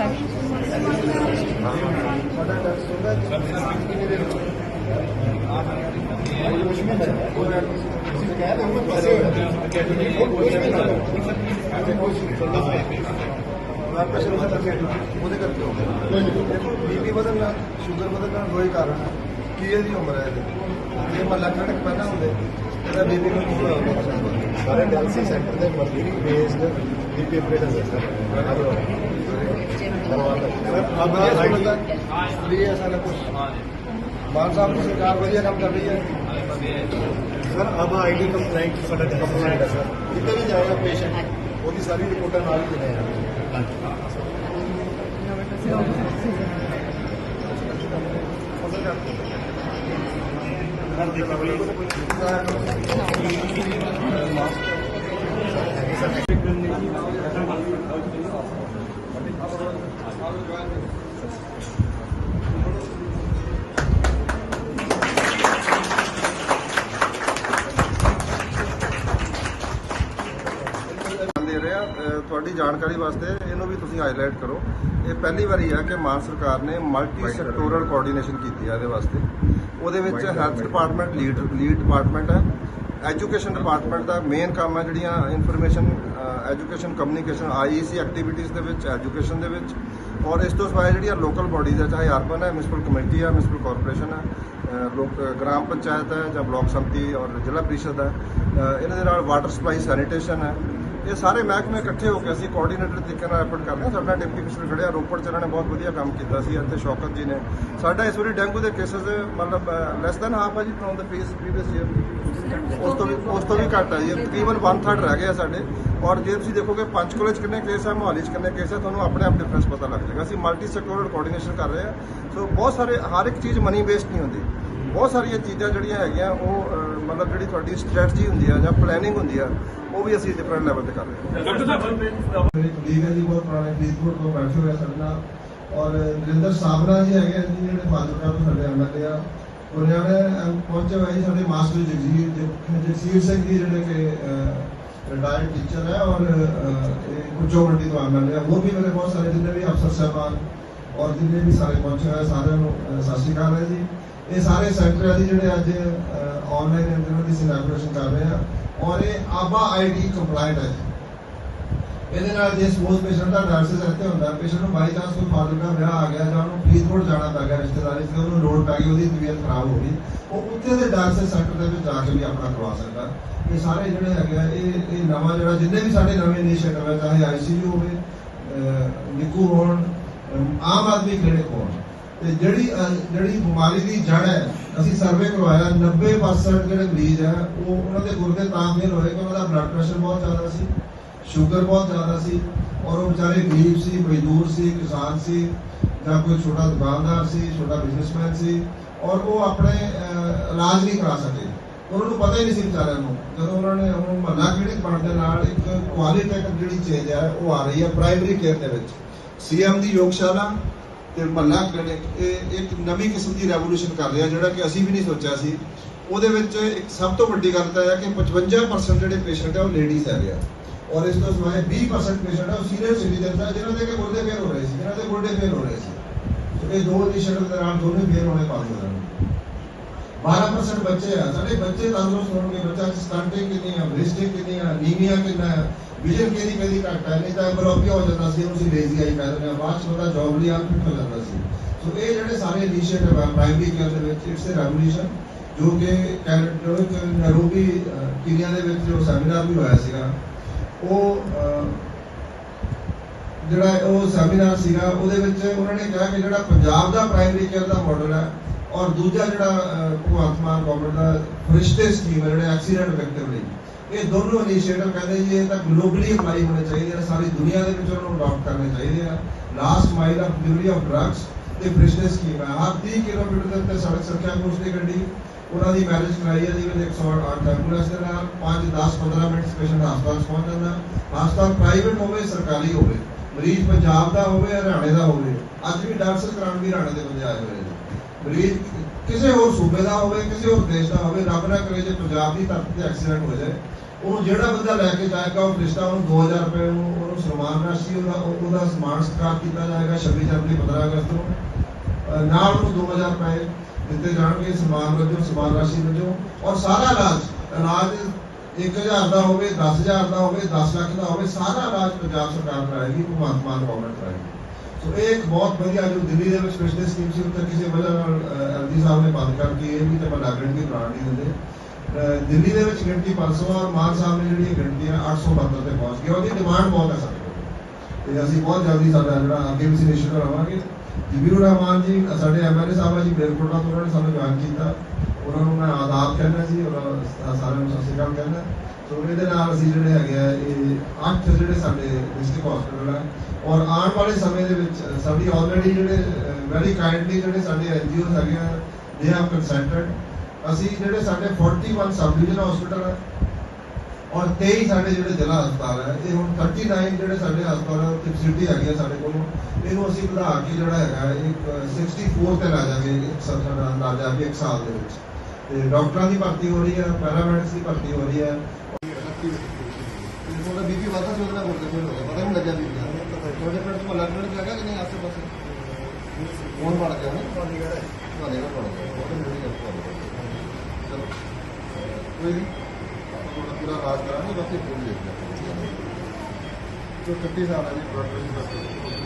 Sir ਉਹਦੇ ਕਰਕੇ ਹੋ ਗਿਆ ਦੇਖੋ ਬੀਪੀ ਵਧਣਾ ਸ਼ੂਗਰ ਵਧਣਾ ਦੋ ਹੀ ਕਾਰਨ ਹੈ ਕੀ ਇਹਦੀ ਉਮਰ ਹੈ ਇਹਦੀ ਜੇ ਮਹੱਲਾ ਕਣਕ ਪਹਿਲਾਂ ਹੁੰਦੇ ਇਹਦਾ ਬੀਪੀ ਨੂੰ ਪੂਰਾ ਹੁੰਦਾ ਸਾਰੇ ਡੈਲਸੀ ਸੈਂਟਰ ਦੇ ਮਰਜ਼ੀ ਬੇਸਡ ਬੀਪੀ ਅਪਰੇਟਰ ਸਿਸਟਮ है सारा कुछ मान साहब की सरकार बढ़िया काम कर रही है ਸਰ ਅਬ ਆਈਡੀ ਕੰਪਲਾਈਂਟ ਸਾਡਾ ਕੰਪਲਾਈਂਟ ਹੈ ਸਰ ਜਿੱਥੇ ਵੀ ਜਾਏਗਾ ਪੇਸ਼ੈਂਟ ਉਹਦੀ ਸਾਰੀ ਰਿਪੋਰਟਾਂ ਨਾਲ ਹੀ ਦੇਣੇ ਆ ਦੇ ਰਹੇ ਆ ਅ, ਤੁਹਾਡੀ ਜਾਣਕਾਰੀ ਵਾਸਤੇ ਇਹਨੂੰ ਵੀ ਤੁਸੀਂ ਹਾਈਲਾਈਟ ਕਰੋ। ਇਹ ਪਹਿਲੀ ਵਾਰੀ ਹੈ ਕਿ ਮਾਨ ਸਰਕਾਰ ਨੇ ਮਲਟੀ ਸੈਕਟੋਰਲ ਕੋਆਰਡੀਨੇਸ਼ਨ ਕੀਤੀ ਹੈ ਇਹਦੇ ਵਾਸਤੇ। ਉਹਦੇ ਵਿੱਚ health department lead lead department ਹੈ ਐਜੂਕੇਸ਼ਨ ਡਿਪਾਰਟਮੈਂਟ ਦਾ ਮੇਨ ਕੰਮ ਹੈ ਜਿਹੜੀਆਂ information education communication, IEC activities ਦੇ ਵਿੱਚ, ਐਜੂਕੇਸ਼ਨ ਦੇ ਵਿੱਚ। ਔਰ ਇਸ ਤੋਂ ਸਿਵਾਏ ਜਿਹੜੀਆਂ ਲੋਕਲ ਬਾਡੀਜ਼ ਹੈ, ਚਾਹੇ ਅਰਬਨ ਹੈ, ਮਿਊਨਿਸਪਲ ਕਮੇਟੀ ਹੈ, ਮਿਊਨਿਸਪਲ ਕਾਰਪੋਰੇਸ਼ਨ ਹੈ ਲੋਕ ਗ੍ਰਾਮ ਪੰਚਾਇਤ ਹੈ ਜਾਂ ਬਲਾਕ ਸੰਮਤੀ ਔਰ ਜ਼ਿਲ੍ਹਾ ਪ੍ਰੀਸ਼ਦ ਹੈ। ਇਹਨਾਂ ਦੇ ਨਾਲ ਵਾਟਰ ਸਪਲਾਈ ਸੈਨੀਟੇਸ਼ਨ ਹੈ ਇਹ ਸਾਰੇ ਮਹਿਕਮੇ ਇਕੱਠੇ ਹੋ ਕੇ ਅਸੀਂ ਕੋਆਰਡੀਨੇਟਰ ਤਰੀਕੇ ਨਾਲ ਐਫਰਟ ਕਰ ਰਹੇ ਹਾਂ। ਸਾਡਾ ਡਿਪਟੀ ਕਮਿਸ਼ਨਰ ਖੜਿਆ, ਰੋਪੜ ਚ ਇਹਨਾਂ ਨੇ ਬਹੁਤ ਵਧੀਆ ਕੰਮ ਕੀਤਾ ਸੀ ਅਤੇ ਸ਼ੌਕਤ ਜੀ ਨੇ। ਸਾਡਾ ਇਸ ਵਾਰੀ ਡੈਂਗੂ ਦੇ ਕੇਸਸ ਮਤਲਬ ਲੈਸ ਦੈਨ ਹਾਫ ਹੈ ਜੀ from the previous previous year ਉਸ ਤੋਂ ਵੀ, ਉਸ ਤੋਂ ਵੀ ਘੱਟ ਆ ਜੀ। ਤਕਰੀਬਨ 1/3 ਰਹਿ ਗਏ ਆ ਸਾਡੇ। ਔਰ ਜੇ ਤੁਸੀਂ ਦੇਖੋਗੇ ਪੰਚਕੂਲੇ ਚ ਕਿੰਨੇ ਕੇਸ ਹੈ ਮੋਹਾਲੀ ਚ ਕਿੰਨੇ ਕੇਸ ਹੈ ਤੁਹਾਨੂੰ ਆਪਣੇ ਆਪ ਡਿਫਰੈਂਸ ਪਤਾ ਲੱਗ ਜਾਏਗਾ। ਅਸੀਂ ਮਲਟੀ ਸੈਕਟੋਰਲ ਕੋਆਰਡੀਨੇਸ਼ਨ ਕਰ ਰਹੇ ਹਾਂ ਸੋ ਬਹੁਤ ਸਾਰੇ, ਹਰ ਇੱਕ ਚੀਜ਼ ਮਨੀ ਬੇਸਡ ਨਹੀਂ ਹੁੰਦੀ। ਬਹੁਤ ਸਾਰੀਆਂ ਚੀਜ਼ਾਂ ਜਿਹੜੀਆਂ ਹੈਗੀਆਂ ਉਹ ਮਤਲਬ ਜਿਹੜੀ ਤੁਹਾਡੀ ਸਟ੍ਰੈਟਜੀ ਹੁੰਦੀ ਆ ਜਾਂ ਪਲੈਨਿੰਗ ਹੁੰਦੀ ਆ ਉਹ ਵੀ ਅਸੀਂ ਡਿਫਰੈਂਟ ਲੈਵਲ ਤੇ ਕਰ ਰਹੇ ਹਾਂ। ਮੇਰੇ ਕੁਲੀਗ ਹੈ ਜੀ ਬਹੁਤ ਪੁਰਾਣੇ ਫਰੀਦਕੋਟ ਤੋਂ ਹੋਏ ਆ ਸਾਡੇ ਨਾਲ। ਔਰ ਨਰਿੰਦਰ ਸਾਬਰਾ ਜੀ ਹੈਗੇ ਆ ਜੀ ਜਿਹੜੇ ਫਾਜ਼ਿਲਕਾ ਤੋਂ ਸਾਡੇ ਐਮਐਲਏ ਆ। ਪਹੁੰਚੇ ਹੋਏ ਸਾਡੇ ਮਾਸਟਰ ਜਗਜੀਤ ਜਗ- ਜਗਸੀਰ ਸਿੰਘ ਜੀ ਜਿਹੜੇ ਕਿ ਰਿਟਾਇਰਡ ਟੀਚਰ ਹੈ ਔਰ ਕੁਚੋ ਮੰਡੀ ਤੋਂ ਐਮਐਲਏ ਆ। ਹੋਰ ਵੀ ਮੇਰੇ ਬਹੁਤ ਸਾਰੇ ਜਿੰਨੇ ਵੀ ਅਫਸਰ ਸਾਹਿਬਾਨ ਔਰ ਜਿੰਨੇ ਵੀ ਸਾਰੇ ਪਹੁੰਚੇ ਹੋਏ ਆ, ਸਾਰਿਆਂ ਨੂੰ ਸਤਿ ਸ਼੍ਰੀ ਅਕਾਲ ਹੈ ਜੀ। ਇਹ ਸਾਰੇ ਸੈਕਟਰ ਦੀ ਜਿਹੜੇ ਅੱਜ ਆਨਲਾਈਨ ਇਹਨਾਂ ਦੀ ਸੈਲੀਬ੍ਰੇਸ਼ਨ ਕਰ ਰਹੇ ਆ ਔਰ ਇਹ ਆਬਾ ਆਈਡੀ ਕੰਪਲਾਈਂਟ ਹੈ ਜੀ। ਇਹਦੇ ਨਾਲ ਜੇ ਸਪੋਜ਼ ਪੇਸ਼ੈਂਟ ਦਾ ਡਾਇਲਿਸਿਸ ਇੱਥੇ ਹੁੰਦਾ ਪੇਸ਼ੈਂਟ ਨੂੰ ਬਾਈ ਚਾਂਸ ਕੋਈ ਫਾਦਰ ਦਾ ਵਿਆਹ ਆ ਗਿਆ ਜਾਂ ਉਹਨੂੰ ਫਰੀਦਕੋਟ ਜਾਣਾ ਪੈ ਗਿਆ ਰਿਸ਼ਤੇਦਾਰੀ 'ਚ ਉਹਨੂੰ ਲੋੜ ਪੈ ਗਈ ਉਹਦੀ ਤਬੀਅਤ ਖਰਾਬ ਹੋ ਗਈ ਉਹ ਉੱਥੇ ਦੇ ਡਾਇਲਿਸਿਸ ਸੈਂਟਰ ਦੇ ਵਿੱਚ ਜਾ ਕੇ ਵੀ ਆਪਣਾ ਕਰਵਾ ਸਕਦਾ। ਇਹ ਸਾਰੇ ਜਿਹੜੇ ਹੈਗੇ ਆ, ਇਹ ਇਹ ਨਵਾਂ ਜਿਹੜਾ ਜਿੰਨੇ ਵੀ ਸਾਡੇ ਨਵੇਂ ਇਨੀਸ਼ੀਏਟਿਵ ਹੈ ਚਾਹੇ ਆਈਸੀਯੂ ਹੋਵੇ ਨਿੱਕੂ ਹੋਣ ਆਮ ਆਦਮੀ ਕਲੀਨਿਕ ਹੋਣ ਤੇ ਜਿਹੜੀ ਜਿਹੜੀ ਬਿਮਾਰੀ ਦੀ ਜੜ ਹੈ, ਅਸੀਂ ਸਰਵੇ ਕਰਵਾਇਆ 90% ਜਿਹੜੇ ਮਰੀਜ਼ ਹੈ, ਉਹ ਉਹਨਾਂ ਦੇ ਗੁਰਦੇ ਤਾਂ ਫੇਲ ਹੋਏ ਕਿ ਉਹਨਾਂ ਦਾ ਬਲੱਡ ਪ੍ਰੈਸ਼ਰ ਬਹੁਤ ਜ਼ਿਆਦਾ ਸੀ ਸ਼ੂਗਰ ਬਹੁਤ ਜ਼ਿਆਦਾ ਸੀ, ਔਰ ਉਹ ਵਿਚਾਰੇ ਗਰੀਬ ਸੀ, ਮਜ਼ਦੂਰ ਸੀ, ਕਿਸਾਨ ਸੀ, ਜਾਂ ਕੋਈ ਛੋਟਾ ਦੁਕਾਨਦਾਰ ਸੀ, ਛੋਟਾ ਬਿਜ਼ਨਸਮੈਨ ਸੀ, ਔਰ ਉਹ ਆਪਣੇ ਇਲਾਜ ਨਹੀਂ ਕਰਾ ਸਕੇ। ਉਹਨਾਂ ਨੂੰ ਪਤਾ ਹੀ ਨਹੀਂ ਸੀ ਵਿਚਾਰਿਆਂ ਨੂੰ। ਜਦੋਂ ਉਹਨਾਂ ਨੇ ਉਹ ਮਹੱਲਾ ਕਲੀਨਿਕ ਬਣਨ ਦੇ ਨਾਲ ਇੱਕ ਕੁਆਲੀਟੇਟਿਵ ਜਿਹੜੀ ਚੇਂਜ ਹੈ, ਉਹ ਆ ਰਹੀ ਹੈ ਪ੍ਰਾਇਮਰੀ ਕੇਅਰ ਦੇ ਵਿੱਚ। ਸੀਐਮ ਦੀ ਯੋਗਸ਼ਾਲਾ ਤੇ ਮਹੱਲਾ ਕਲੀਨਿਕ ਇਹ ਇੱਕ ਨਵੀਂ ਕਿਸਮ ਦੀ ਰੈਵੋਲੂਸ਼ਨ ਕਰ ਰਿਹਾ ਜਿਹੜਾ ਕਿ ਅਸੀਂ ਵੀ ਨਹੀਂ ਸੋਚਿਆ ਸੀ। ਉਹਦੇ ਵਿੱਚ ਇੱਕ ਸਭ ਤੋਂ ਵੱਡੀ ਗੱਲ ਤਾਂ ਇਹ ਹੈ ਕਿ 55% ਜਿਹੜੇ ਪੇਸ਼ੈਂਟ ਹੈ ਉਹ ਲੇਡੀਜ਼ ਹੈਗੇ ਆ। ਔਰ ਇਸ ਤੋਂ ਸਿਵਾਏ 20% ਪੇਸ਼ੈਂਟ ਹੈ ਉਹ ਸੀਨੀਅਰ ਸਿਟੀਜ਼ਨ ਹੈ ਜਿਨ੍ਹਾਂ ਦੇ ਕਿ ਗੁਰਦੇ ਫੇਲ ਹੋ ਰਹੇ ਸੀ, ਜਿਨ੍ਹਾਂ ਦੇ ਗੁਰਦੇ ਫੇਲ ਹੋ ਰਹੇ ਸੀ। ਇਹ ਦੋ ਇਨੀਸ਼ੀਏਟਿਵ ਦੇ ਨਾਲ ਦੋਨੇ ਫੇਲ ਹੋਣੇ ਬੰਦ ਹੋ 12% ਬੱਚੇ ਆ, ਸਾਡੇ ਬੱਚੇ ਤੰਦਰੁਸਤ ਹੋਣਗੇ ਬੱਚਾ ਚ ਸਟੰਟਿੰਗ ਕਿੰਨੀ ਆ ਬ੍ਰਿਸਟਿੰਗ ਕਿੰਨੀ ਆ ਨੀਮੀਆ ਕਿੰਨਾ ਹੈ ਵਿਜ਼ਨ ਕਿਹਦੀ ਕਿਹਦੀ ਘੱਟ ਹੈ ਨਹੀਂ ਤਾਂ ਐਮਬਲੋਪੀਆ ਹੋ ਜਾਂਦਾ ਸੀ, ਉਹਨੂੰ ਲੇਜ਼ੀ ਆਈ ਕਹਿ ਦਿੰਦੇ ਬਾਅਦ ਚ ਉਹਦਾ ਜੌਬ ਲਈ ਅਨਫਿਟ ਹੋ ਜਾਂਦਾ ਸੀ। ਸੋ ਇਹ ਜਿਹੜੇ ਸਾਰੇ ਇਨੀਸ਼ੀਏਟਿਵ ਆ ਪ੍ਰਾਇਮਰੀ ਕੇਅਰ ਦੇ ਵਿੱਚ ਇਟਸ ਰੈਵੋਲੂਸ਼ਨ ਜੋ ਕਿ ਕੈਨ- ਜੋ ਇੱਕ ਦੇ ਵਿੱਚ ਜੋ ਸੈਮੀਨਾਰ ਵੀ ਹੋਇਆ ਸੀਗਾ, ਉਹ ਜਿਹੜਾ ਉਹ ਸੈਮੀਨਾਰ ਸੀਗਾ, ਉਹਦੇ ਵਿੱਚ ਉਹਨਾਂ ਨੇ ਕਿਹਾ ਕਿ ਜਿਹੜਾ ਪੰਜਾਬ ਦਾ ਪ੍ਰਾਇਮਰੀ ਕੇਅਰ ਦਾ ਮਾਡਲ ਹੈ, ਔਰ ਦੂਜਾ ਜਿਹੜਾ ਭਗਵੰਤ ਮਾਨ ਗਵਰਨਮੈਂਟ ਦਾ ਫਰਿਸ਼ਤੇ ਸਕੀਮ ਹੈ, ਜਿਹੜੇ ਐਕਸੀਡੈਂਟ ਵਿਕਟਿਮ ਲਈ ਇਹ ਦੋਨੋਂ ਇਨੀਸ਼ੀਏਟਿਵ ਕਹਿੰਦੇ ਜੀ, ਇਹ ਤਾਂ ਗਲੋਬਲੀ ਅਪਲਾਈ ਹੋਣੇ ਚਾਹੀਦੇ ਆ, ਸਾਰੀ ਦੁਨੀਆ ਦੇ ਵਿੱਚ ਉਹਨਾਂ ਨੂੰ ਅਡਾਪਟ ਕਰਨੇ ਚਾਹੀਦੇ ਆ। Last mile of delivery of drugs ਤੇ ਫਰਿਸ਼ਤੇ ਸਕੀਮ ਹੈ ਹਰ 30 ਕਿਲੋਮੀਟਰ ਦੇ ਉੱਤੇ ਸੜਕ ਸੁਰੱਖਿਆ ਫੋਰਸ ਦੀ ਗੱਡੀ, ਉਹਨਾਂ ਦੀ ਮੈਰਿਜ ਕਰਾਈ ਹੈ ਜੀ 108 ਐਂਬੂਲੈਂਸ ਦੇ ਨਾਲ 5 10 15 ਮਿੰਟ ਪੇਸ਼ੈਂਟ ਹਸਪਤਾਲ 'ਚ ਪਹੁੰਚ ਜਾਂਦਾ। ਹਸਪਤਾਲ ਪ੍ਰਾਈਵੇਟ ਹੋਵੇ, ਸਰਕਾਰੀ ਹੋਵੇ, ਮਰੀਜ਼ ਪੰਜਾਬ ਦਾ ਹੋਵੇ ਹਰਿਆਣੇ ਦਾ ਹੋਵੇ, ਅੱਜ ਵੀ ਡਾਕਟਰ ਕਰਾਉਣ ਵੀ ਹਰਿਆਣੇ ਦੇ ਬੰਦੇ ਆਏ ਹੋਏ ਨੇ। ਮਰੀਜ਼ ਕਿਸੇ ਹੋਰ ਸੂਬੇ ਦਾ ਹੋਵੇ, ਕਿਸੇ ਹੋਰ ਦੇਸ਼ ਦਾ ਹੋਵੇ, ਰੱਬ ਨਾ ਕਰੇ ਜੇ ਪੰਜਾਬ ਦੀ ਧਰਤੀ ਤੇ ਐਕਸੀਡੈਂਟ ਹੋ ਜਾਏ ਉਹਨੂੰ ਜਿਹੜਾ ਬੰਦਾ ਲੈ ਕੇ ਜਾਏਗਾ, ਉਹ ਫਰਿਸ਼ਤਾ ਉਹਨੂੰ 2000 ਰੁਪਏ, ਉਹਨੂੰ ਉਹਨੂੰ ਸਨਮਾਨ ਰਾਸ਼ੀ ਉਹਦਾ ਉਹਦਾ ਸਨਮਾਨ ਸਤਿਕਾਰ ਕੀਤਾ ਜਾਏਗਾ 26 ਜਨਵਰੀ 15 ਅਗਸਤ ਨੂੰ। ਅਹ ਨਾਲ ਉਹਨੂੰ 2000 ਰੁਪਏ ਦਿੱਤੇ ਜਾਣਗੇ, ਸਨਮਾਨ ਵਜੋਂ, ਸਨਮਾਨ ਰਾਸ਼ੀ ਵਜੋਂ। ਔਰ ਸਾਰਾ ਇਲਾਜ ਇਲਾਜ 1000 ਦਾ ਹੋਵੇ 10000 ਦਾ ਹੋਵੇ 10 ਲੱਖ ਦਾ ਹੋਵੇ, ਸਾਰਾ ਇਲਾਜ ਪੰਜਾਬ ਸਰਕਾਰ ਕਰਾਏਗੀ ਭਗਵੰਤ ਮਾਨ ਗਵਰਨਮੈਂਟ ਕਰਾਏਗੀ ਸੋ ਇਹ ਇੱਕ ਬਹੁਤ ਵਧੀਆ ਜੋ ਦਿੱਲੀ ਦੇ ਵਿੱਚ ਪਿਛਲੇ ਸਕੀਮ ਸੀ ਉਹ ਕਿਸੇ ਵਜ੍ਹਾ ਨਾਲ ਐਲਜੀ ਸਾਹਿਬ ਨੇ ਬੰਦ ਕਰਤੀ ਇਹ ਵੀ ਤੇ ਮੈਂ ਗਰੰਟੀ ਵੀ ਕਰਾਉਣ ਨਹੀਂ ਦਿੰਦੇ। ਦਿੱਲੀ ਦੇ ਵਿੱਚ ਗਿਣਤੀ 500 ਔਰ ਮਾਨ ਸਾਹਿਬ ਨੇ ਜਿਹੜੀ ਗਿਣਤੀ ਹੈ 872 ਤੇ ਪਹੁੰਚ ਗਈ ਉਹਦੀ ਡਿਮਾਂਡ ਬਹੁਤ ਹੈ ਸਾਡੇ ਕੋਲ ਤੇ ਅਸੀਂ ਬਹੁਤ ਜਲਦੀ ਸਾਡਾ ਜਿਹੜਾ ਅੱਗੇ ਵੀ ਇਨੀਸ਼ੀਏਟਿਵ ਕਰਾਵਾਂਗੇ। ਜਬੀਰੁਰ ਰਹਿਮਾਨ ਜੀ, ਸਾਡੇ ਐਮਐਲਏ ਸਾਹਿਬ ਆ ਜੀ, ਬੇਲਕੋਟਾ ਤੋਂ ਉਹਨਾਂ ਨੇ ਸਾਨੂੰ ਜੁਆਇਨ ਕੀਤਾ। ਉਹਨਾਂ ਨੂੰ ਮੈਂ ਆਦਾਬ ਕਹਿੰਦਾ ਸੀ ਔਰ ਸਾਰਿਆਂ ਨੂੰ ਸਤਿ ਸ਼੍ਰੀ ਅਕਾਲ ਕਹਿੰਦਾ। ਸੋ ਇਹਦੇ ਨਾਲ ਅਸੀਂ ਜਿਹੜੇ ਹੈਗੇ ਆ, ਇਹ ਅੱਠ ਜਿਹੜੇ ਸਾਡੇ ਡਿਸਟ੍ਰਿਕਟ ਹਸਪੀਟਲ ਹੈ ਔਰ ਆਉਣ ਵਾਲੇ ਸਮੇਂ ਦੇ ਵਿੱਚ ਸਾਡੀ ਆਲਰੇਡੀ ਜਿਹੜੇ ਵੈਰੀ ਕਾਈਂਡਲੀ ਜਿਹੜੇ ਸਾਡੇ ਐਨਜੀਓ ਹੈਗੇ ਆ ਦੇ ਹੈਵ ਕੰਸੈਂਟਡ ਅਸੀਂ ਜਿਹੜੇ ਸਾਡੇ 41 ਸਬ ਡਿਵੀਜ਼ਨ ਹਸਪੀਟਲ ਹੈ ਔਰ 23 ਸਾਡੇ ਜਿਹੜੇ ਜ਼ਿਲ੍ਹਾ ਹਸਪਤਾਲ ਹੈ ਇਹ ਹੁਣ 39 ਜਿਹੜੇ ਸਾਡੇ ਹਸਪਤਾਲ ਕੈਪੈਸਿਟੀ ਹੈਗੀ ਹੈ ਸਾਡੇ ਕੋਲ। ਇਹਨੂੰ ਅਸੀਂ ਵਧਾ ਕੇ ਜਿਹੜਾ ਹੈਗਾ, ਇੱਕ 64 ਤੇ ਲਾ ਜਾਵਾਂਗੇ, ਇੱਕ ਸਾਲ ਅੰਦਾਜ਼ਾ ਵੀ ਇੱਕ ਸਾਲ ਦੇ ਵਿੱਚ। ਤੇ ਡਾਕਟਰਾਂ ਦੀ ਭਰਤੀ ਹੋ ਰਹੀ ਹੈ ਪੈਰਾਮੈਡਿਕਸ ਦੀ ਭਰਤੀ ਹੋ ਰਹੀ ਹੈ ਉਹਦਾ ਬੀਪੀ ਵਧਾ ਸੀ, ਉਹਦੇ ਨਾਲ ਮੁਰਦੇ ਫੇਲ ਹੋ ਗਿਆ ਪਤਾ ਨਹੀਂ ਲੱਗਿਆ ਬੀਪੀ ਦਾ। ਤੁਹਾਡੇ ਪਿੰਡ ਤੋਂ ਲੱਗ ਲੱਗ ਲੱਗਾ ਕਿ ਨਹੀਂ ਆਸੇ ਪਾਸੇ ਫੋਨ ਬਣ ਗਿਆ ਨਾ? ਤੁਹਾਡੇ ਘਰ ਤੁਹਾਡੇ ਘਰ ਬਣ ਗਿਆ। ਉਹ ਤਾਂ ਮੇਰੀ ਗੱਲ ਚਲੋ। ਕੋਈ ਨਹੀਂ। ਆਪਾਂ ਤੁਹਾਡਾ ਪੂਰਾ ਰਾਜ ਕਰਾਂਗੇ, ਬਾਕੀ ਫੋਨ ਦੇਖ ਲਿਆ ਜੋ 31 ਸਾਲ ਹੈ ਜੀ ਬਲੱਡ